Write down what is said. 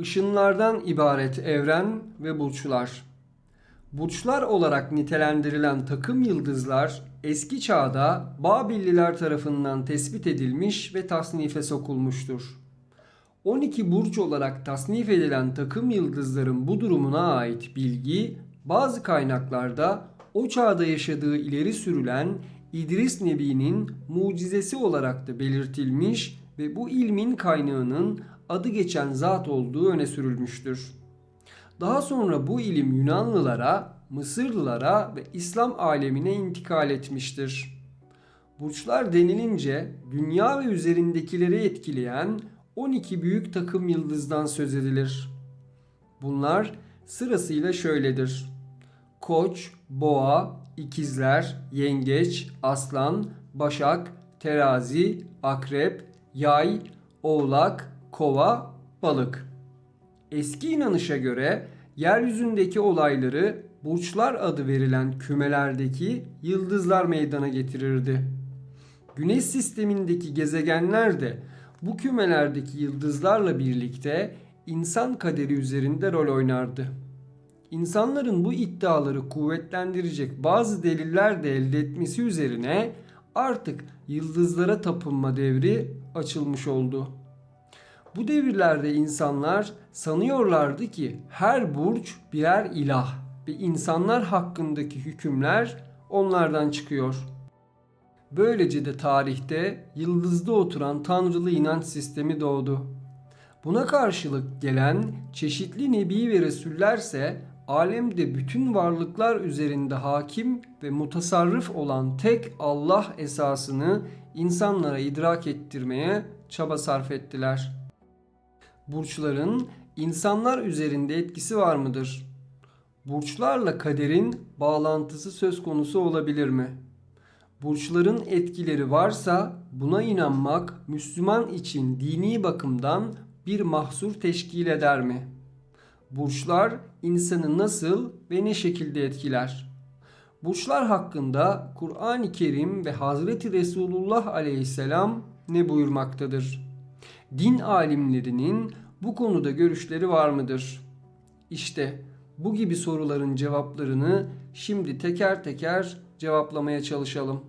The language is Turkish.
ışınlardan ibaret evren ve burçlar. Burçlar olarak nitelendirilen takım yıldızlar eski çağda Babilliler tarafından tespit edilmiş ve tasnife sokulmuştur. 12 burç olarak tasnif edilen takım yıldızların bu durumuna ait bilgi bazı kaynaklarda o çağda yaşadığı ileri sürülen İdris Nebi'nin mucizesi olarak da belirtilmiş ve bu ilmin kaynağının adı geçen zat olduğu öne sürülmüştür. Daha sonra bu ilim Yunanlılara, Mısırlılara ve İslam alemine intikal etmiştir. Burçlar denilince dünya ve üzerindekileri etkileyen 12 büyük takım yıldızdan söz edilir. Bunlar sırasıyla şöyledir. Koç, Boğa, İkizler, Yengeç, Aslan, Başak, Terazi, Akrep, Yay, Oğlak, Kova, Balık. Eski inanışa göre yeryüzündeki olayları burçlar adı verilen kümelerdeki yıldızlar meydana getirirdi. Güneş sistemindeki gezegenler de bu kümelerdeki yıldızlarla birlikte insan kaderi üzerinde rol oynardı. İnsanların bu iddiaları kuvvetlendirecek bazı deliller de elde etmesi üzerine artık yıldızlara tapınma devri açılmış oldu. Bu devirlerde insanlar sanıyorlardı ki her burç birer ilah ve insanlar hakkındaki hükümler onlardan çıkıyor. Böylece de tarihte yıldızda oturan tanrılı inanç sistemi doğdu. Buna karşılık gelen çeşitli nebi ve resullerse alemde bütün varlıklar üzerinde hakim ve mutasarrıf olan tek Allah esasını insanlara idrak ettirmeye çaba sarf ettiler. Burçların insanlar üzerinde etkisi var mıdır? Burçlarla kaderin bağlantısı söz konusu olabilir mi? Burçların etkileri varsa buna inanmak Müslüman için dini bakımdan bir mahsur teşkil eder mi? Burçlar insanı nasıl ve ne şekilde etkiler? Burçlar hakkında Kur'an-ı Kerim ve Hazreti Resulullah aleyhisselam ne buyurmaktadır? Din alimlerinin bu konuda görüşleri var mıdır? İşte bu gibi soruların cevaplarını şimdi teker teker cevaplamaya çalışalım.